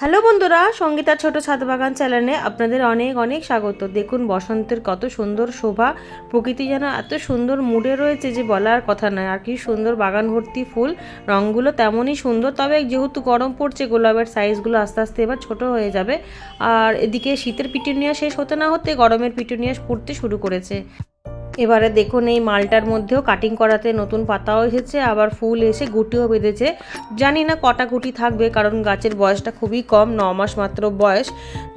Hello বন্ধুরা, সঙ্গীতার ছোট ছাদ বাগান চ্যানেলে আপনাদের অনেক অনেক স্বাগত। দেখুন, বসন্তের কত সুন্দর শোভা, প্রকৃতি যেন এত সুন্দর মুডে রয়েছে যে বলার কথা নয়। আর কি সুন্দর বাগান ভর্তি ফুল রঙগুলো তেমনই সুন্দর। তবে যেহেতু গরম পড়ছে, গোলাপের সাইজগুলো আস্তে আস্তে এবার ছোট হয়ে যাবে। আর এদিকে শীতের পিটুনিয়া শেষ হতে না হতে গরমের পিটুনিয়া পড়তে শুরু করেছে। এবারে দেখুন এই মালটার মধ্যেও কাটিং করাতে নতুন পাতাও এসেছে, আবার ফুল এসে গুটিও বেঁধেছে। জানি না কটা গুটি থাকবে, কারণ গাছের বয়সটা খুবই কম, ন মাস মাত্র বয়স।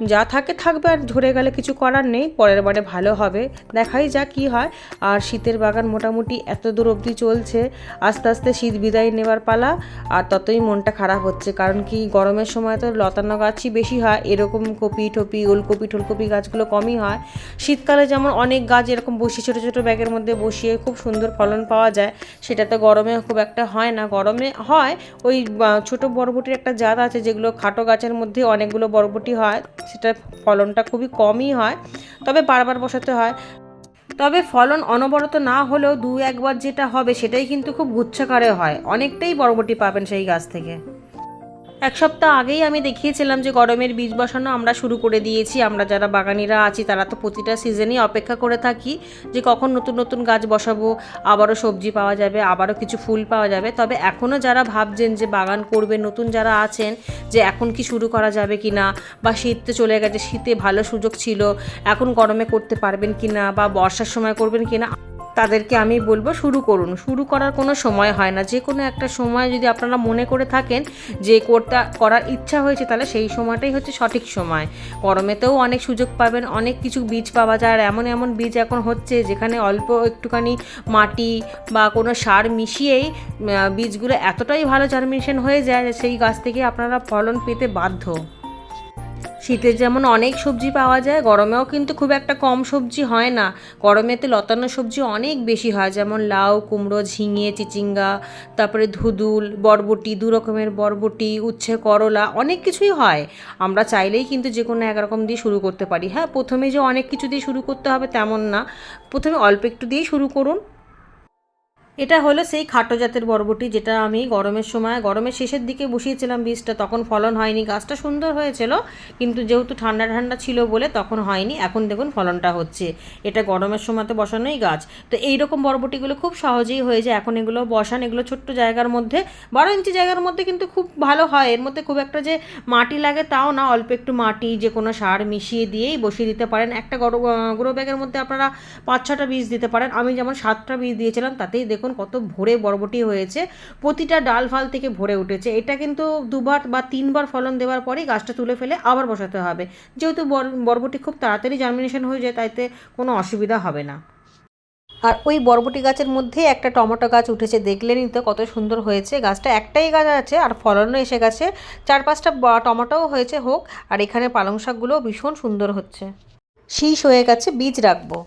যা থাকে থাকবে আর ঝরে গেলে কিছু করার নেই, পরের বারে ভালো হবে। দেখাই যা কি হয়। আর শীতের বাগান মোটামুটি এত দূর অবধি চলছে, আস্তে আস্তে শীত বিদায় নেবার পালা, আর ততই মনটা খারাপ হচ্ছে। কারণ কি, গরমের সময় তো লতানো গাছই বেশি হয়, এরকম কপি টপি ওলকপি ঠোলকপি গাছগুলো কমই হয়। শীতকালে যেমন অনেক গাছ এরকম বসি ছোটো ছোটো ব্যাগের মধ্যে বসিয়ে খুব সুন্দর ফলন পাওয়া যায়। সেটা তো গরমে খুব একটা হয় না। গরমে হয়, ওই ছোট বরবটির একটা জাত আছে যেগুলো খাটো গাছের মধ্যে অনেকগুলো বরবটি হয় সেটা ফলনটা খুবই কমই হয়, তবে বারবার বসাতে হয়। তবে ফলন অনবরত না হলেও দু একবার যেটা হবে সেটাই কিন্তু খুব গুচ্ছাকারে হয়। অনেকটাই বরবটি পাবেন সেই গাছ থেকে। এক সপ্তাহ আগেই আমি দেখিয়েছিলাম যে গরমের বীজ বসানো আমরা শুরু করে দিয়েছি। আমরা যারা বাগানিরা আছি, তারা তো প্রতিটা সিজনেই অপেক্ষা করে থাকি যে কখন নতুন নতুন গাছ বসাবো, আবারও সবজি পাওয়া যাবে, আবারও কিছু ফুল পাওয়া যাবে। তবে এখনও যারা ভাবছেন যে বাগান করবে, নতুন যারা আছেন যে এখন কি শুরু করা যাবে কি না বা শীত তো চলে গেছে, শীতে ভালো সুযোগ ছিল, এখন গরমে করতে পারবেন কি না বা বর্ষার সময় করবেন কি না তাদেরকে আমি বলব শুরু করুন। শুরু করার কোনো সময় হয় না। যে কোনো একটা সময় যদি আপনারা মনে করে থাকেন যে করতে করার ইচ্ছা হয়েছে, তাহলে সেই সময়টাই হচ্ছে সঠিক সময়। গরমেতেও অনেক সুযোগ পাবেন, অনেক কিছু বীজ পাওয়া যায়। আর এমন এমন বীজ এখন হচ্ছে, যেখানে অল্প একটুখানি মাটি বা কোনো সার মিশিয়েই বীজগুলো এতটাই ভালো জার্মিনেশন হয়ে যায় সেই গাছ থেকে আপনারা ফলন পেতে বাধ্য। শীতে যেমন অনেক সবজি পাওয়া যায়, গরমেও কিন্তু খুব একটা কম সবজি হয় না। গরমেতে লতানো সবজি অনেক বেশি হয়, যেমন লাউ, কুমড়ো, ঝিঙে, চিচিঙ্গা, তারপরে ধুদুল, বরবটি, দু রকমের বরবটি, উচ্ছে, করলা, অনেক কিছুই হয়। আমরা চাইলেই কিন্তু যে কোনো একরকম দিয়ে শুরু করতে পারি। হ্যাঁ প্রথমে যে অনেক কিছু দিয়ে শুরু করতে হবে তেমন না। প্রথমে অল্প একটু দিয়েই শুরু করুন। এটা হলো সেই খাটো জাতের বরবটি যেটা আমি গরমের সময়, গরমের শেষের দিকে বসিয়েছিলাম বীজটা, তখন ফলন হয়নি। গাছটা সুন্দর হয়েছিল, কিন্তু যেহেতু ঠান্ডা ঠান্ডা ছিল বলে তখন হয়নি। এখন দেখুন ফলনটা হচ্ছে। এটা গরমের সময় তো বসানোই গাছ। তো এই রকম বরবটিগুলো খুব সহজেই হয়ে যায়। এখন এগুলো বসান, এগুলো ছোট্ট জায়গার মধ্যে, বারো ইঞ্চি জায়গার মধ্যে কিন্তু খুব ভালো হয়। এর মধ্যে খুব একটা যে মাটি লাগে তাও না, অল্প একটু মাটি, যে কোনো সার মিশিয়ে দিয়েই বসিয়ে দিতে পারেন। একটা গরো গ্রো ব্যাগের মধ্যে আপনারা পাঁচ ছটা বীজ দিতে পারেন। আমি যেমন সাতটা বীজ দিয়েছিলাম, তাতেই দেখুন কত ভরে বরবটি হয়েছে। প্রতিটা ডাল ফাল থেকে ভরে উঠেছে। এটা কিন্তু দুবার বা তিনবার ফলন দেওয়ার পরেই গাছটা তুলে ফেলে আবার বসাতে হবে। যেহেতু বর- বরবটি খুব তাড়াতাড়ি জার্মিনেশন হয়ে যায়, তাইতে কোনো অসুবিধা হবে না। আর ওই বরবটি গাছের মধ্যে একটা টমেটো গাছ উঠেছে, দেখলেনই তো কত সুন্দর হয়েছে। গাছটা একটাই গাছ আছে আর ফলনও এসে গেছে। চার পাঁচটা টমেটোও হয়েছে হোক, আর এখানে পালং শাকগুলোও ভীষণ সুন্দর হচ্ছে। শীষ হয়ে গেছে বীজ রাখব।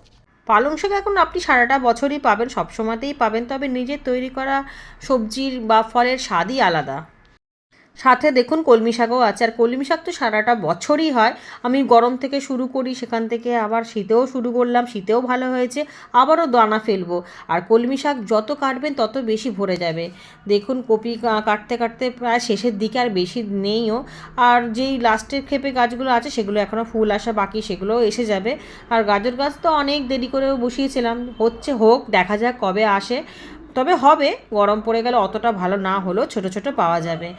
পালং শাক এখন আপনি সারাটা বছরই পাবেন, সবসময়তেই পাবেন, তবে নিজের তৈরি করা সবজির বা ফলের স্বাদই আলাদা। সাথে দেখুন কলমি শাকও আছে। আর কলমি শাক তো সারাটা বছরই হয়। আমি গরম থেকে শুরু করি, সেখান থেকে আবার শীতেও শুরু করলাম, শীতেও ভালো হয়েছে, আবারও দানা ফেলব। আর কলমি শাক যত কাটবেন তত বেশি ভরে যাবে। দেখুন কপি কাটতে কাটতে প্রায় শেষের দিকে আর বেশি নেইও। আর যেই লাস্টের ক্ষেপে গাছগুলো আছে, সেগুলো এখনও ফুল আসা বাকি, সেগুলোও এসে যাবে। আর গাজর গাছ তো অনেক দেরি করেও বসিয়েছিলাম। হচ্ছে হোক, দেখা যাক কবে আসে। তবে হবে, গরম পড়ে গেলে অতটা ভালো না হলেও ছোট ছোট পাওয়া যাবে।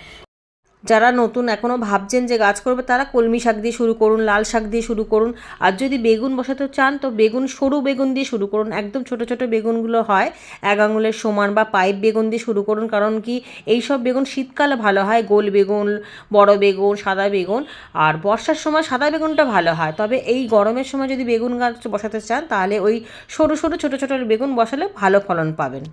যারা নতুন এখনও ভাবছেন যে গাছ করবে, তারা কলমি শাক দিয়ে শুরু করুন, লাল শাক দিয়ে শুরু করুন। আর যদি বেগুন বসাতে চান, তো বেগুন, সরু বেগুন দিয়ে শুরু করুন। একদম ছোট ছোট বেগুনগুলো হয়, এক আঙুলের সমান বা পাইপ বেগুন দিয়ে শুরু করুন। কারণ কি এই সব বেগুন শীতকালে ভালো হয়, গোল বেগুন, বড় বেগুন, সাদা বেগুন। আর বর্ষার সময় সাদা বেগুনটা ভালো হয়। তবে এই গরমের সময় যদি বেগুন গাছ বসাতে চান, তাহলে ওই সরু সরু ছোট ছোট বেগুন বসালে ভালো ফলন পাবেন।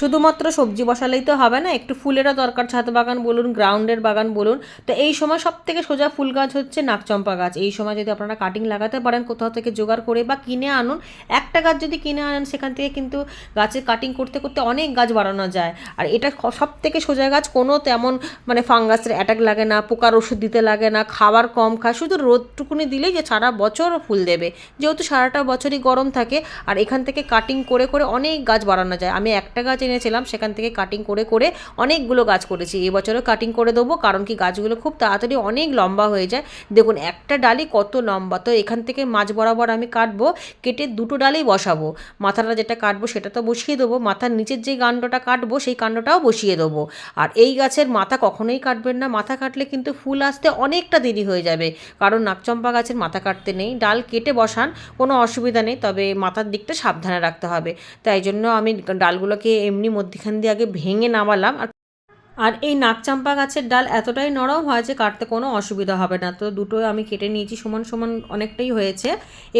শুধুমাত্র সবজি বসালেই তো হবে না, একটু ফুলেরও দরকার, ছাদ বাগান বলুন, গ্রাউন্ডের বাগান বলুন। তো এই সময় সব থেকে সোজা ফুল গাছ হচ্ছে নাকচম্পা গাছ। এই সময় যদি আপনারা কাটিং লাগাতে পারেন, কোথাও থেকে জোগাড় করে বা কিনে আনুন, একটা গাছ যদি কিনে আনেন, সেখান থেকে কিন্তু গাছের কাটিং করতে করতে অনেক গাছ বাড়ানো যায়। আর এটা সব থেকে সোজা গাছ, কোনো তেমন মানে ফাঙ্গাসের অ্যাটাক লাগে না, পোকার ওষুধ দিতে লাগে না, খাবার কম খায়, শুধু রোদটুকুনি দিলেই যে সারা বছর ফুল দেবে। যেহেতু সারাটা বছরই গরম থাকে, আর এখান থেকে কাটিং করে করে অনেক গাছ বাড়ানো যায়। আমি একটা গাছ এনে কিনেছিলাম, সেখান থেকে কাটিং করে করে অনেকগুলো গাছ করেছি। এবছরও কাটিং করে দেবো, কারণ কি গাছগুলো খুব তাড়াতাড়ি অনেক লম্বা হয়ে যায়। দেখুন, একটা ডালি কত লম্বা, তো এখান থেকে মাঝ বরাবর আমি কাটবো, কেটে দুটো ডালেই বসাবো। মাথাটা যেটা কাটবো, সেটা তো বসিয়ে দেবো, মাথার নিচের যে কাণ্ডটা কাটবো, সেই কাণ্ডটাও বসিয়ে দেবো। আর এই গাছের মাথা কখনোই কাটবেন না, মাথা কাটলে কিন্তু ফুল আসতে অনেকটা দেরি হয়ে যাবে, কারণ নাকচম্পা গাছের মাথা কাটতে নেই। ডাল কেটে বসান, কোনো অসুবিধা নেই, তবে মাথার দিকটা সাবধানে রাখতে হবে। তাই জন্য আমি ডালগুলোকে এমনি মধ্যখান দিয়ে আগে ভেঙে নামালাম আর আর এই নাকচাম্পা গাছের ডাল এতটাই নরম হয় যে কাটতে কোনো অসুবিধা হবে না। তো দুটোই আমি কেটে নিয়েছি, সমান সমান অনেকটাই হয়েছে।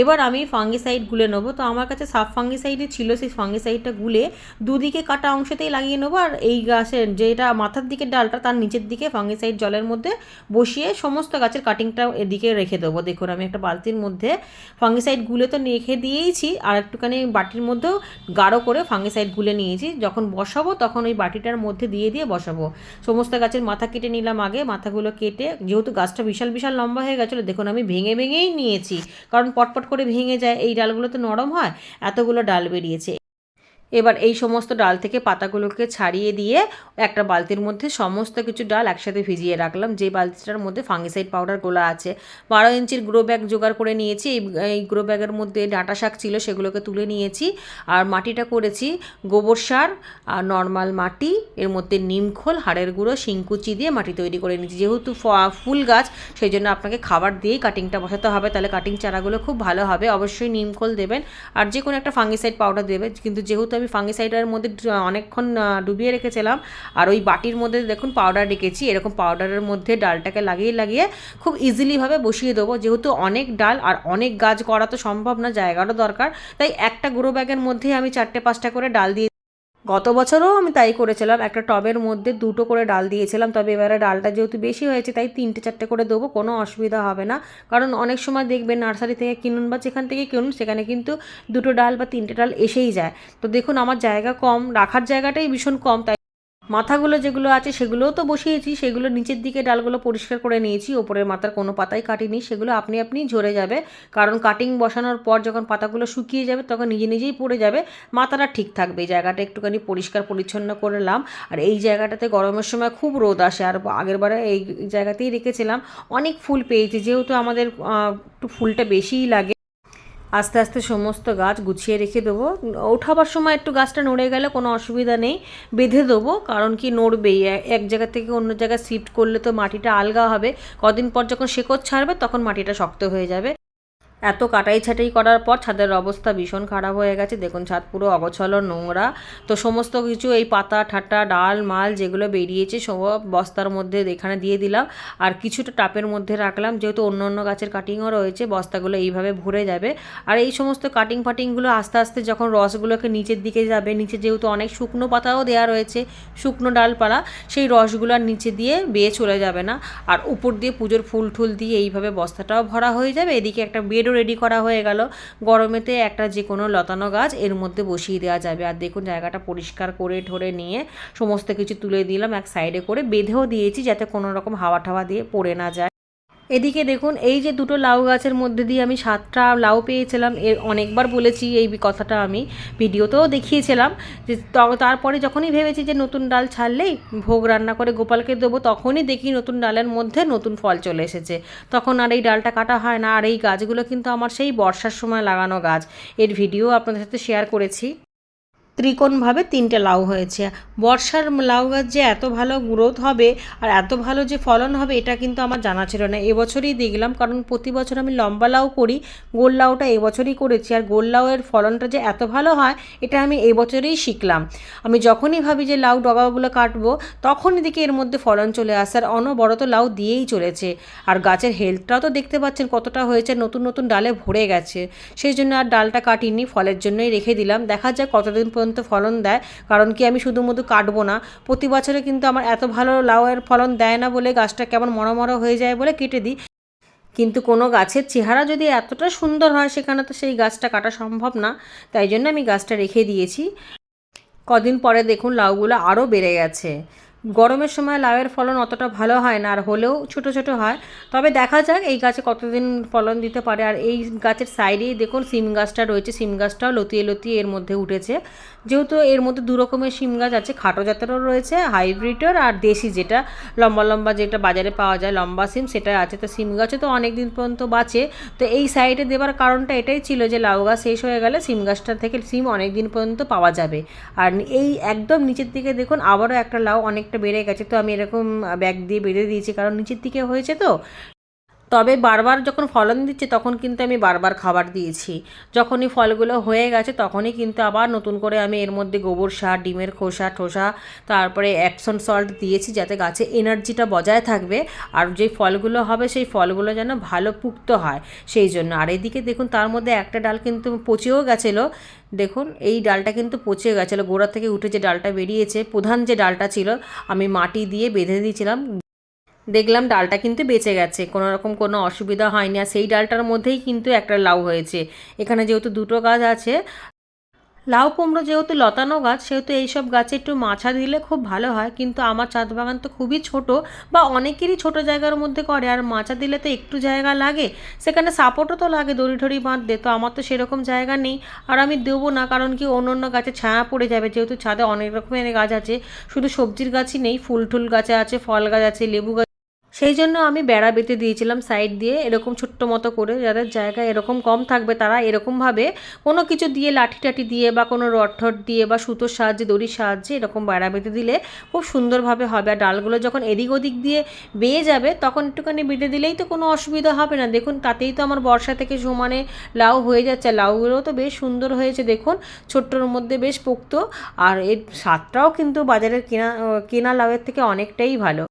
এবার আমি ফাঙ্গিসাইড গুলে নেব। তো আমার কাছে সাব ফাঙ্গিসাইডই ছিল, সেই ফাঙ্গিসাইডটা গুলে দুদিকে কাটা অংশতেই লাগিয়ে নেব। আর এই গাছের যেটা মাথার দিকে ডালটা, তার নিচের দিকে ফাঙ্গিসাইড জলের মধ্যে বসিয়ে সমস্ত গাছের কাটিংটা এদিকে রেখে দেবো। দেখুন, আমি একটা বালতির মধ্যে ফাঙ্গিসাইড গুলে তো রেখে দিয়েইছি, আর একটুখানি বাটির মধ্যেও গাঢ় করে ফাঙ্গিসাইড গুলে নিয়েছি। যখন বসাবো, তখন ওই বাটিটার মধ্যে দিয়ে দিয়ে বসাবো। সমস্ত গাছের মাথা কেটে নিলাম আগে, মাথাগুলো কেটে, যেহেতু গাছটা বিশাল বিশাল লম্বা হয়ে গেছিল, দেখুন আমি ভেঙে, ভেঙেই নিয়েছি। কারণ পটপট করে ভেঙে যায়, এই ডালগুলো তো নরম হয়, এতগুলো ডাল বেরিয়েছে। এবার এই সমস্ত ডাল থেকে পাতাগুলোকে ছাড়িয়ে দিয়ে একটা বালতির মধ্যে সমস্ত কিছু ডাল একসাথে ভিজিয়ে রাখলাম। যে বালতিটার মধ্যে ফাঙ্গিসাইড পাউডার গোলা আছে, বারো ইঞ্চির গ্রো ব্যাগ জোগাড় করে নিয়েছি। এই গ্রো ব্যাগের মধ্যে ডাঁটা শাক ছিল সেগুলোকে তুলে নিয়েছি। আর মাটিটা করেছি গোবর সার আর নর্মাল মাটি, এর মধ্যে নিমখোল হাড়ের গুঁড়ো, শিংকুচি দিয়ে মাটি তৈরি করে নিয়েছি। যেহেতু ফুল গাছ, সেই জন্য আপনাকে খাবার দিয়েই কাটিংটা বসাতে হবে। তাহলে কাটিং চারাগুলো খুব ভালো হবে। অবশ্যই নিমখোল দেবেন। আর যে কোনো একটা ফাঙ্গিসাইড পাউডার দেবে কিন্তু যেহেতু আমি ফাঙ্গিসাইডের মধ্যে অনেকক্ষণ ডুবিয়ে রেখেছিলাম। আর ওই বাটির মধ্যে দেখুন পাউডার রেখেছি এরকম পাউডারের মধ্যে ডালটাকে লাগিয়ে লাগিয়ে খুব ইজিলিভাবে বসিয়ে দেবো। যেহেতু অনেক ডাল আর অনেক গাছ করা তো সম্ভব না, জায়গারও দরকার। তাই একটা গ্রো ব্যাগের মধ্যেই আমি চারটে, পাঁচটা করে ডাল দিয়ে গত বছরও আমি তাই করেছিলাম। একটা টবের মধ্যে দুটো করে ডাল দিয়েছিলাম, তবে এবারে ডালটা যেহেতু বেশি হয়েছে, তাই তিনটে চারটে করে দেবো, কোনো অসুবিধা হবে না। কারণ অনেক সময় দেখবেন নার্সারি থেকে কিনুন বা যেখান থেকে কিনুন, সেখানে কিন্তু দুটো ডাল বা তিনটে ডাল এসেই যায়। তো দেখুন, আমার জায়গা কম, রাখার জায়গাটাই ভীষণ কম, তাই মাথাগুলো যেগুলো আছে সেগুলোও তো বসিয়েছি, সেগুলো নিচের দিকে ডালগুলো পরিষ্কার করে নিয়েছি, ওপরের মাথার কোনো পাতাই কাটিনি, সেগুলো আপনি আপনি ঝরে যাবে, কারণ কাটিং বসানোর পর যখন পাতাগুলো শুকিয়ে যাবে তখন নিজে নিজেই পড়ে যাবে, মাথাটা ঠিক থাকবে, জায়গাটা একটুখানি পরিষ্কার পরিচ্ছন্ন করলাম, আর এই জায়গাটাতে গরমের সময় খুব রোদ আসে, আর আগের বারে এই জায়গাতেই রেখেছিলাম, অনেক ফুল পেয়েছি, যেহেতু আমাদের একটু ফুলটা বেশিই লাগে। আস্তে আস্তে সমস্ত গাছ গুছিয়ে রেখে দেবো। ওঠাবার সময় একটু গাছটা নড়ে গেলে কোনো অসুবিধা নেই, বেঁধে দেবো। কারণ কি নড়বেই, এক জায়গা থেকে অন্য জায়গায় শিফট করলে তো মাটিটা আলগা হবে। কদিন পর যখন শেকড় ছাড়বে তখন মাটিটা শক্ত হয়ে যাবে। এত কাটাই ছাটাই করার পর ছাদের অবস্থা ভীষণ খারাপ হয়ে গেছে। দেখুন, ছাদ পুরো অগছল, নোংরা। তো সমস্ত কিছু এই পাতা, ঠাট্টা, ডাল, মাল যেগুলো বেরিয়েছে সব বস্তার মধ্যে এখানে দিয়ে দিলাম। আর কিছুটা টাপের মধ্যে রাখলাম, যেহেতু অন্য অন্য গাছের কাটিংও রয়েছে, বস্তাগুলো এইভাবে ভরে যাবে। আর এই সমস্ত কাটিং ফাটিংগুলো আস্তে আস্তে যখন রসগুলোকে নিচের দিকে যাবে, নিচে যেহেতু অনেক শুকনো পাতাও দেওয়া রয়েছে, শুকনো ডালপালা, সেই রসগুলো আর নিচে দিয়ে বেয়ে চলে যাবে না। আর উপর দিয়ে পুজোর ফুল টুল দিয়ে এইভাবে বস্তাটাও ভরা হয়ে যাবে। এদিকে একটা বেডও রেডি করা হয়ে গেল। গরমেতে একটা যে কোনো লতানো গাছ এর মধ্যে বসিয়ে দেওয়া যাবে। আর দেখুন, জায়গাটা পরিষ্কার করে ঠরে নিয়ে সমস্ত কিছু তুলে দিলাম, এক সাইডে করে। বেঁধেও দিয়েছি যাতে কোনো রকম হাওয়া ঠাওয়া দিয়ে পড়ে না যায়। এদিকে দেখুন, এই যে দুটো লাউ গাছের মধ্যে দিয়ে আমি সাতটা লাউ পেয়েছিলাম। এর অনেকবার বলেছি এই কথাটা আমি ভিডিওতেও দেখিয়েছিলাম যে তারপরে যখনই ভেবেছি যে নতুন ডাল ছাড়লেই ভোগ রান্না করে গোপালকে দেবো, তখনই দেখি নতুন ডালের মধ্যে নতুন ফল চলে এসেছে। তখন আর এই ডালটা কাটা হয় না। আর এই গাছগুলো কিন্তু আমার সেই বর্ষার সময় লাগানো গাছ। এর ভিডিও আপনাদের সাথে শেয়ার করেছি। ত্রিকোণভাবে তিনটে লাউ হয়েছে। বর্ষার লাউ গাছ যে এত ভালো গ্রোথ হবে আর এত ভালো যে ফলন হবে, এটা কিন্তু আমার জানা ছিল না। এবছরই দেখলাম, কারণ প্রতি বছর আমি লম্বা লাউ করি, গোল লাউটা এবছরই করেছি আর গোল লাউয়ের ফলনটা যে এত ভালো হয়, এটা আমি এবছরেই শিখলাম। আমি যখনই ভাবি যে লাউ ডগাগুলো কাটবো, তখনই দেখি এর মধ্যে ফলন চলে আসে আর অনবরত লাউ দিয়েই চলেছে। আর গাছের হেলথটাও তো দেখতে পাচ্ছেন কতটা হয়েছে, নতুন নতুন ডালে ভরে গেছে। সেই জন্য আর ডালটা কাটিনি, ফলের জন্যই রেখে দিলাম। দেখা যাক কতদিন পর্যন্ত ফলন দেয়। কারণ কি আমি শুধুমধু কাটবো না। প্রতি বছরে কিন্তু আমার এত ভালো লাউয়ের ফলন দেয় না বলে গাছটা কেমন মরা মরা হয়ে যায় বলে কেটে দিই। কিন্তু কোনো গাছের চেহারা যদি এতটা সুন্দর হয় সেখানে তো সেই গাছটা কাটা সম্ভব না। তাই জন্য আমি গাছটা রেখে দিয়েছি। কদিন পরে দেখুন লাউগুলো আরও বেড়ে গেছে। গরমের সময় লাউয়ের ফলন অতটা ভালো হয় না, আর হলেও ছোট ছোট হয়। তবে দেখা যাক এই গাছে কতদিন ফলন দিতে পারে। আর এই গাছের সাইডেই দেখুন সিম গাছটা রয়েছে। সিম গাছটাও লতিয়ে লতিয়ে এর মধ্যে উঠেছে। যেহেতু এর মধ্যে দু রকমের সিম গাছ আছে, খাটো জাতেরও রয়েছে, হাইব্রিডের আর দেশি যেটা। লম্বা লম্বা যেটা বাজারে পাওয়া যায়, লম্বা সিম সেটা আছে। তো সিম গাছও তো অনেক দিন পর্যন্ত বাঁচে। তো এই সাইডে দেওয়ার কারণটা এটাই ছিল যে লাউ গাছ শেষ হয়ে গেলে সিম গাছটা থেকে সিম অনেক দিন পর্যন্ত পাওয়া যাবে। আর এই একদম নিচের দিকে দেখুন, আবারও একটা লাউ অনেকটা বেড়ে গেছে। তো আমি এরকম ব্যাগ দিয়ে বেঁধে দিয়েছি, কারণ নিচের দিকে হয়েছে তো। তবে বারবার যখন ফলন দিচ্ছে, তখন কিন্তু আমি বারবার খাবার দিয়েছি। যখনই ফলগুলো হয়ে গেছে, তখনই কিন্তু আবার নতুন করে আমি এর মধ্যে গোবর সার, ডিমের খোসা, ঠোসা, তারপরে অ্যাপসন সল্ট দিয়েছি যাতে গাছে এনার্জিটা বজায় থাকবে। আর যে ফলগুলো হবে, সেই ফলগুলো যেন ভালো পুক্ত হয়, সেই জন্য। আর এদিকে দেখুন, তার মধ্যে একটা ডাল কিন্তু পচেও গেছিল। দেখুন, এই ডালটা কিন্তু পচে গেছিল। গোড়া থেকে উঠে যে ডালটা বেরিয়েছে, প্রধান যে ডালটা ছিল, আমি মাটি দিয়ে বেঁধে দিয়েছিলাম। দেখলাম ডালটা কিন্তু বেঁচে গেছে, কোনো রকম কোনো অসুবিধা হয়নি। আর সেই ডালটার মধ্যেই কিন্তু একটা লাউ হয়েছে। এখানে যেহেতু দুটো গাছ আছে, লাউ কুমড়ো যেহেতু লতানো গাছ, সেহেতু এইসব গাছে একটু মাছা দিলে খুব ভালো হয়। কিন্তু আমার ছাদ বাগান তো খুবই ছোট বা অনেকেরই ছোট জায়গার মধ্যে করে, আর মাছা দিলে তো একটু জায়গা লাগে। সেখানে সাপোর্টও তো লাগে দড়ি ঠড়ি বাঁধতে, তো আমার তো সেরকম জায়গা নেই। আর আমি দেবো না, কারণ কি অন্য অন্য গাছে ছায়া পড়ে যাবে। যেহেতু ছাদে অনেক রকমের গাছ আছে, শুধু সবজির গাছই নেই ফুল টুল গাছে আছে, ফল গাছ আছে, লেবু গাছ সেই জন্য আমি বেড়া বেঁধে দিয়েছিলাম সাইড দিয়ে এরকম ছোট্ট মতো করে, যাদের জায়গা এরকম কম থাকবে তারা এরকমভাবে কোনো কিছু দিয়ে লাঠি টাঠি দিয়ে বা কোনো রড ঠট দিয়ে বা সুতোর সাহায্যে, দড়ির সাহায্যে এরকম বেড়া বেঁধে দিলে খুব সুন্দরভাবে হবে। আর ডালগুলো যখন এদিক ওদিক দিয়ে বেয়ে যাবে, তখন একটুখানি বেঁধে দিলেই তো কোনো অসুবিধা হবে না। দেখুন, তাতেই তো আমার বর্ষা থেকে সমানে লাউ হয়ে যাচ্ছে। লাউগুলো তো বেশ সুন্দর হয়েছে, দেখুন। ছোট্টর মধ্যে বেশ পোক্ত। আর এর স্বাদটাও কিন্তু বাজারের কেনা কেনা লাউয়ের থেকে অনেকটাই ভালো।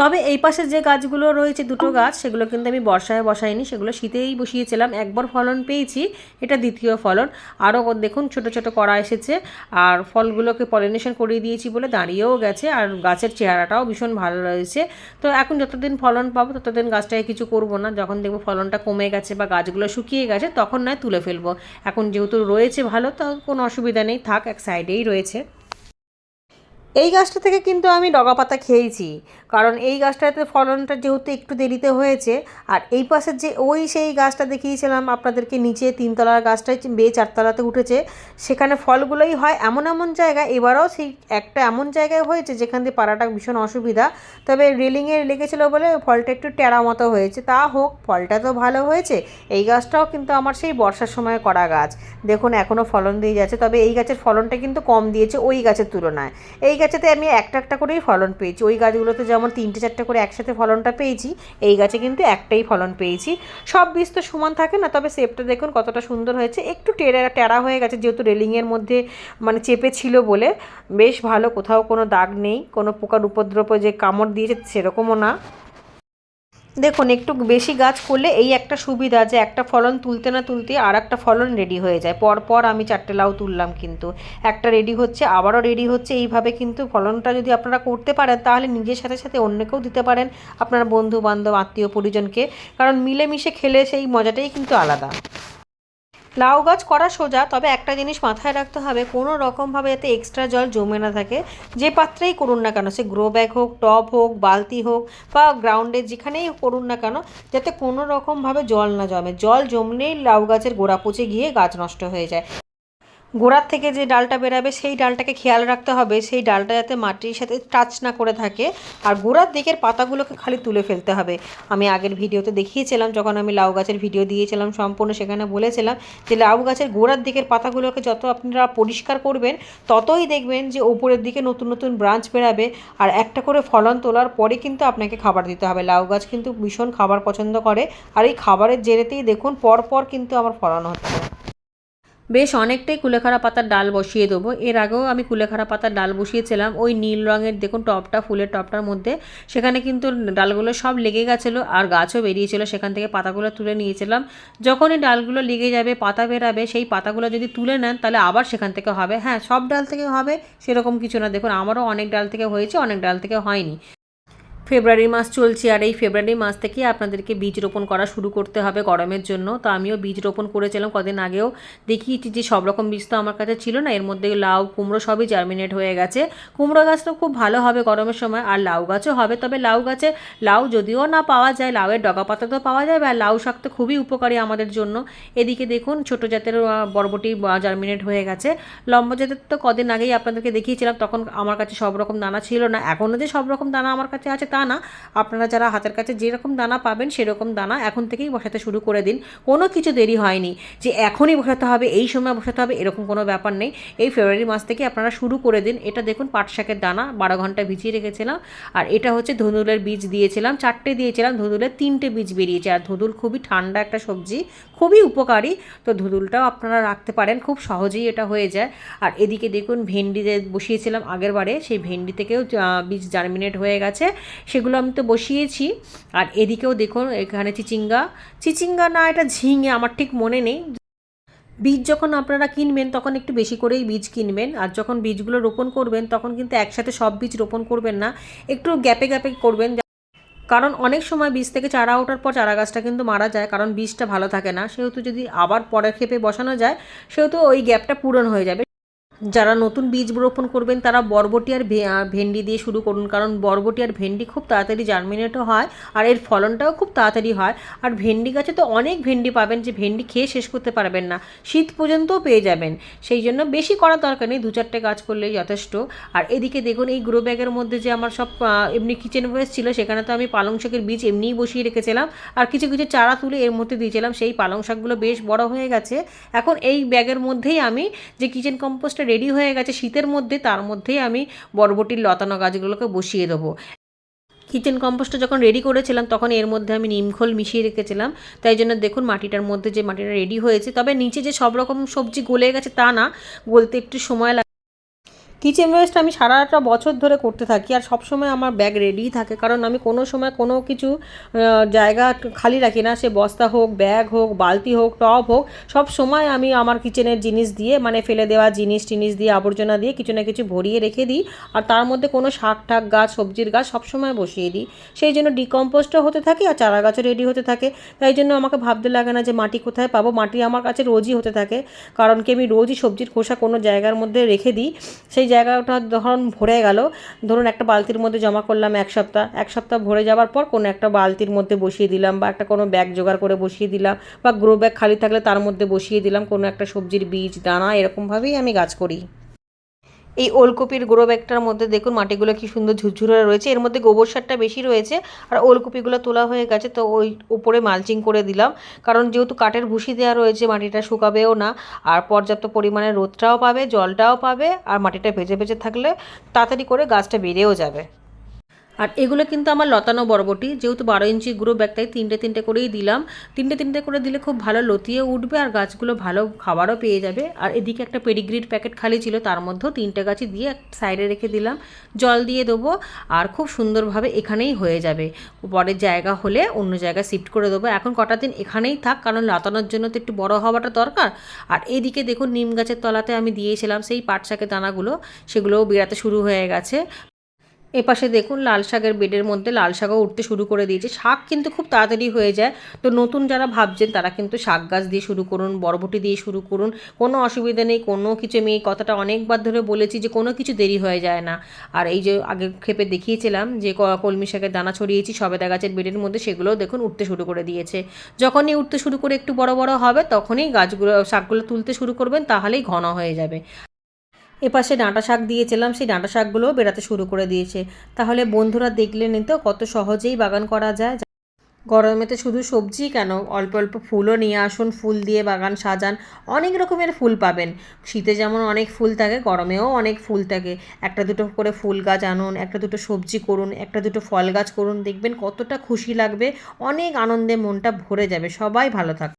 তবে এই পাশে যে গাছগুলো রয়েছে, দুটো গাছ, সেগুলো কিন্তু আমি বর্ষায় বসাইনি, সেগুলো শীতেই বসিয়েছিলাম। একবার ফলন পেয়েছি, এটা দ্বিতীয় ফলন। আরও দেখুন, ছোট ছোট করা এসেছে, আর ফলগুলোকে পলিনেশন করিয়ে দিয়েছি বলে দাঁড়িয়েও গেছে, আর গাছের চেহারাটাও ভীষণ ভালো রয়েছে। তো এখন যতদিন ফলন পাবো, ততদিন গাছটাকে কিছু করব না। যখন দেখব ফলনটা কমে গেছে বা গাছগুলো শুকিয়ে গেছে, তখন নয়, তুলে ফেলব। এখন যেহেতু রয়েছে ভালো, তো কোনো অসুবিধা নেই, থাক, এক সাইডেই রয়েছে। এই গাছটা থেকে কিন্তু আমি ডগা পাতা খেয়েছি। কারণ এই গাছটাতে ফলনটা যেহেতু একটু দেরিতে হয়েছে, আর এই পাশের যে ওই সেই গাছটা দেখিয়েছিলাম আপনাদেরকে নিচে তিনতলার গাছটায় বেয়ে চারতলাতে উঠেছে, সেখানে ফলগুলোই হয় এমন এমন জায়গায়, এবারও সেই একটা এমন জায়গায় হয়েছে যেখান দিয়ে পাড়াটা ভীষণ অসুবিধা। তবে রেলিংয়ে লেগেছিলো বলে ফলটা একটু টেরা মতো হয়েছে। তা হোক, ফলটা তো ভালো হয়েছে। এই গাছটাও কিন্তু আমার সেই বর্ষার সময় করা গাছ। দেখুন এখনও ফলন দিয়ে যাচ্ছে। তবে এই গাছের ফলনটা কিন্তু কম দিয়েছে ওই গাছের তুলনায়। এই গাছেতে আমি একটা একটা করেই ফলন পেয়েছি। ওই গাছগুলোতে যেমন তিনটে চারটে করে একসাথে ফলনটা পেয়েছি, এই গাছে কিন্তু একটাই ফলন পেয়েছি। সব বীজ তো সমান থাকে না, তবে সেপটা দেখুন কতটা সুন্দর হয়েছে। একটু টেরা টেরা হয়ে গেছে, যেহেতু রেলিংয়ের মধ্যে মানে চেপে ছিল বলে। বেশ ভালো, কোথাও কোনো দাগ নেই, কোনো পোকার উপদ্রব যে কামড় দিয়েছে সেরকমও না। দেখুন, একটু বেশি গাছ করলে এই একটা সুবিধা যে একটা ফলন তুলতে না তুলতে আর একটা ফলন রেডি হয়ে যায়। পরপর পর আমি চারটে লাউ তুললাম কিন্তু। একটা রেডি হচ্ছে, আবারও রেডি হচ্ছে। এইভাবে কিন্তু ফলনটা যদি আপনারা করতে পারেন, তাহলে নিজের সাথে সাথে অন্যকেও দিতে পারেন, আপনার বন্ধু বান্ধব আত্মীয় পরিজনকে। কারণ মিলেমিশে খেলে সেই মজাটাই কিন্তু আলাদা। লাউ গাছ করা সোজা, তবে একটা জিনিস মাথায় রাখতে হবে, কোনো রকমভাবে যাতে এক্সট্রা জল জমে না থাকে। যে পাত্রেই করুন না কেন, সে গ্রো ব্যাগ হোক টপ হোক, বালতি হোক, বা গ্রাউন্ডে যেখানেই করুন না কেন, যাতে কোনো রকমভাবে জল না জমে। জল জমলেই লাউ গাছের গোড়া পচে গিয়ে গাছ নষ্ট হয়ে যায়। গোড়ার থেকে যে ডালটা বেরাবে, সেই ডালটাকে খেয়াল রাখতে হবে। সেই ডালটা যাতে মাটির সাথে টাচ না করে থাকে। আর গোড়ার দিকের পাতাগুলোকে খালি তুলে ফেলতে হবে। আমি আগের ভিডিওতে দেখিয়েছিলাম, যখন আমি লাউ গাছের ভিডিও দিয়েছিলাম সম্পূর্ণ, সেখানে বলেছিলাম যে লাউ গাছের গোড়ার দিকের পাতাগুলোকে যত আপনারা পরিষ্কার করবেন, ততই দেখবেন যে ওপরের দিকে নতুন নতুন ব্রাঞ্চ বেরাবে। আর একটা করে ফলন তোলার পরে কিন্তু আপনাকে খাবার দিতে হবে। লাউ গাছ কিন্তু ভীষণ খাবার পছন্দ করে। আর এই খাবারের জেরেতেই দেখুন পর পর কিন্তু আমার ফলন হচ্ছে। বেশ অনেকটাই কুলেখাড়া পাতার ডাল বসিয়ে দেবো। এর আগেও আমি কুলেখাড়া পাতার ডাল বসিয়েছিলাম। ওই নীল রঙের দেখুন টপটা, ফুলের টপটার মধ্যে। সেখানে কিন্তু ডালগুলো সব লেগে গেছিল আর গাছও বেরিয়েছিল। সেখান থেকে পাতাগুলো তুলে নিয়েছিলাম। যখনই ডালগুলো লেগে যাবে, পাতা বেরাবে, সেই পাতাগুলো যদি তুলে নেন, তাহলে আবার সেখান থেকে হবে। হ্যাঁ সব ডাল থেকে হবে, সেরকম কিছু না। দেখুন, আমারও অনেক ডাল থেকে হয়েছে, অনেক ডাল থেকে হয়নি। ফেব্রুয়ারি মাস চলছে আর এই ফেব্রুয়ারি মাস থেকে আপনাদেরকে বীজ রোপণ করা শুরু করতে হবে গরমের জন্য। তো আমিও বীজ রোপণ করেছিলাম কদিন আগেও। দেখিয়েছি যে সব রকম বীজ তো আমার কাছে ছিল না। এর মধ্যে লাউ, কুমড়ো সবই জার্মিনেট হয়ে গেছে। কুমড়ো গাছটা খুব ভালো হবে গরমের সময়, আর লাউ গাছও হবে। তবে লাউ গাছে লাউ যদিও না পাওয়া যায়, লাউয়ের ডগা পাতা তো পাওয়া যাবে আর লাউ শাক তো খুবই উপকারী আমাদের জন্য। এদিকে দেখুন, ছোট জাতের বরবটি জার্মিনেট হয়ে গেছে। লম্বা জাতের তো কদিন আগেই আপনাদেরকে দেখিয়েছিলাম, তখন আমার কাছে সব রকম দানা ছিল না। এখনও যে সব রকম দানা আমার কাছে আছে তা না আপনারা যারা হাতের কাছে যেরকম দানা পাবেন সেরকম দানা এখন থেকেই বসাতে শুরু করে দিন। কোনো কিছু দেরি হয়নি যে এখনই বসাতে হবে, এই সময় বসাতে হবে, এরকম কোনো ব্যাপার নেই। এই ফেব্রুয়ারি মাস থেকে আপনারা শুরু করে দিন। এটা দেখুন, পাট শাকের দানা, বারো ঘণ্টা ভিজিয়ে রেখেছিলাম। আর এটা হচ্ছে ধুঁদুলের বীজ দিয়েছিলাম, চারটে দিয়েছিলাম ধুঁদুলের তিনটে বীজ বেরিয়েছে। আর ধুঁদুল খুবই ঠান্ডা একটা সবজি, খুবই উপকারী। তো ধুঁদুলটাও আপনারা রাখতে পারেন, খুব সহজেই এটা হয়ে যায়। আর এদিকে দেখুন ভেন্ডি যে বসিয়েছিলাম আগের বারে, সেই ভেন্ডি থেকেও বীজ জার্মিনেট হয়ে গেছে। সেগুলো আমি তো বসিয়েছি। আর এদিকেও দেখুন, এখানে চিচিঙ্গা। চিচিঙ্গা না, এটা ঝিঙে, আমার ঠিক মনে নেই। বীজ যখন আপনারা কিনবেন, তখন একটু বেশি করেই বীজ কিনবেন। আর যখন বীজগুলো রোপণ করবেন, তখন কিন্তু একসাথে সব বীজ রোপণ করবেন না। একটু গ্যাপে গ্যাপে করবেন। কারণ অনেক সময় বীজ থেকে চারা ওঠার পর চারা গাছটা কিন্তু মারা যায়, কারণ বীজটা ভালো থাকে না। সেহেতু যদি আবার পরের ক্ষেপে বসানো যায়, সেহেতু ওই গ্যাপটা পূরণ হয়ে যাবে। যারা নতুন বীজ রোপণ করবেন, তারা বরবটি আর ভেন্ডি দিয়ে শুরু করুন। কারণ বরবটি আর ভেন্ডি খুব তাড়াতাড়ি জার্মিনেটও হয় আর এর ফলনটাও খুব তাড়াতাড়ি হয়। আর ভেন্ডি গাছে তো অনেক ভেন্ডি পাবেন যে ভেন্ডি খেয়ে শেষ করতে পারবেন না। শীত পর্যন্তও পেয়ে যাবেন। সেই জন্য বেশি করার দরকার নেই দু চারটে গাছ করলেই যথেষ্ট। আর এদিকে দেখুন, এই গ্রো ব্যাগের মধ্যে যে আমার সব এমনি কিচেন ওয়েস্ট ছিল, সেখানে তো আমি পালং শাকের বীজ এমনিই বসিয়ে রেখেছিলাম। আর কিছু কিছু চারা তুলে এর মধ্যে দিয়েছিলাম। সেই পালং শাকগুলো বেশ বড় হয়ে গেছে। এখন এই ব্যাগের মধ্যেই আমি যে কিচেন কম্পোস্টটা রেডি হয়ে গেছে, শীতের মধ্যে তার মধ্যেই আমি বরবটির লতানো গাছগুলোকে বসিয়ে দেবো। কিচেন কম্পোস্টটা যখন রেডি করেছিলাম, তখন এর মধ্যে আমি নিমখোল মিশিয়ে রেখেছিলাম। তাই জন্য দেখুন মাটিটার মধ্যে যে মাটিটা রেডি হয়েছে, তবে নিচে যে সব রকম সবজি গলে গেছে তা না, গলতে একটু সময় লাগে। কিচেন ওয়েস্ট আমি সারাটা বছর ধরে করতে থাকি আর সব সময় আমার ব্যাগ রেডিই থাকে। কারণ আমি কোনো সময় কোনো কিছু জায়গা খালি রাখি না। সে বস্তা হোক, ব্যাগ হোক, বালতি হোক, টব হোক সব সময় আমি আমার কিচেনের জিনিস দিয়ে মানে ফেলে দেওয়া জিনিস টিনিস দিয়ে, আবর্জনা দিয়ে কিছু না কিছু ভরিয়ে রেখে দিই। আর তার মধ্যে কোনো শাক ঠাক গাছ, সবজির গাছ সব সময় বসিয়ে দিই। সেই জন্য ডিকম্পোস্টও হতে থাকে আর চারা গাছও রেডি হতে থাকে। তাই জন্য আমাকে ভাবতে লাগে না যে মাটি কোথায় পাবো? মাটি আমার কাছে রোজই হতে থাকে। কারণ কি আমি রোজই সবজির খোসা কোনো জায়গার মধ্যে রেখে দিই। সেই জায়গাটা ধরুন ভরে গেল। ধরুন একটা বালতির মধ্যে জমা করলাম এক সপ্তাহ। এক সপ্তাহ ভরে যাওয়ার পর কোনো একটা বালতির মধ্যে বসিয়ে দিলাম বা একটা কোনো ব্যাগ জোগাড় করে বসিয়ে দিলাম বা গ্রো ব্যাগ খালি থাকলে তার মধ্যে বসিয়ে দিলাম। কোনো একটা সবজির বীজ, দানা এরকমভাবেই আমি গাছ করি। এই ওলকপির গোড়ো ব্যাগটার মধ্যে দেখুন, মাটিগুলো কি সুন্দর ঝুরঝুরে রয়েছে। এর মধ্যে গোবর সারটা বেশি রয়েছে আর ওলকপিগুলো তোলা হয়ে গেছে, তো ওই উপরে মালচিং করে দিলাম। কারণ যেহেতু কাঠের ভুসি দেওয়া রয়েছে, মাটিটা শুকাবেও না। আর পর্যাপ্ত পরিমাণে রোদটাও পাবে, জলটাও পাবে, আর মাটিটা ভেজে ভেজে থাকলে তাড়াতাড়ি করে গাছটা বেড়েও যাবে। আর এগুলো কিন্তু আমার লতানো বরবটি। যেহেতু বারো ইঞ্চি গ্রো ব্যাগটাই তিনটে তিনটে করেই দিলাম। তিনটে তিনটে করে দিলে খুব ভালো লতিয়ে উঠবে আর গাছগুলো ভালো খাবারও পেয়ে যাবে। আর এদিকে একটা পেডিগ্রিড প্যাকেট খালি ছিল, তার মধ্যেও তিনটে গাছই দিয়ে সাইডে রেখে দিলাম। জল দিয়ে দেবো আর খুব সুন্দরভাবে এখানেই হয়ে যাবে। পরের জায়গা হলে অন্য জায়গায় শিফট করে দেবো। এখন কটা দিন এখানেই থাক, কারণ লতানোর জন্য তো একটু বড় হওয়াটা দরকার। আর এদিকে দেখুন, নিম গাছের তলাতে আমি দিয়েছিলাম সেই পাট শাকের দানাগুলো, সেগুলোও বেরাতে শুরু হয়ে গেছে। এপাশে দেখুন লাল শাকের বেডের মধ্যে লাল শাকও উঠতে শুরু করে দিয়েছে। শাক কিন্তু খুব তাড়াতাড়ি হয়ে যায়। তো নতুন যারা ভাবছেন, তারা কিন্তু শাক গাছ দিয়ে শুরু করুন, বরবটি দিয়ে শুরু করুন। কোনো অসুবিধা নেই, কোনো কিছু আমি এই কথাটা অনেকবার ধরে বলেছি যে কোনো কিছু দেরি হয়ে যায় না। আর এই যে আগে ক্ষেপে দেখিয়েছিলাম যে কলমি শাকের দানা ছড়িয়েছি, সবেদা গাছের বেডের মধ্যে সেগুলোও দেখুন উঠতে শুরু করে দিয়েছে। যখনই উঠতে শুরু করে একটু বড় বড় হবে, তখনই গাছগুলো, শাকগুলো তুলতে শুরু করবেন, তাহলেই ঘন হয়ে যাবে। এপাশে ডাঁটা শাক দিয়েছিলাম, সেই ডাঁটা শাকগুলোও বেরাতে শুরু করে দিয়েছে। তাহলে বন্ধুরা দেখলেনই তো কত সহজেই বাগান করা যায়। গরমেতে শুধু সবজি কেন? অল্প অল্প ফুলও নিয়ে আসুন, ফুল দিয়ে বাগান সাজান, অনেক রকমের ফুল পাবেন। শীতে যেমন অনেক ফুল থাকে, গরমেও অনেক ফুল থাকে। একটা দুটো করে ফুল গাছ আনুন, একটা দুটো সবজি করুন, একটা দুটো ফল গাছ করুন, দেখবেন কতটা খুশি লাগবে, অনেক আনন্দে মনটা ভরে যাবে। সবাই ভালো থাক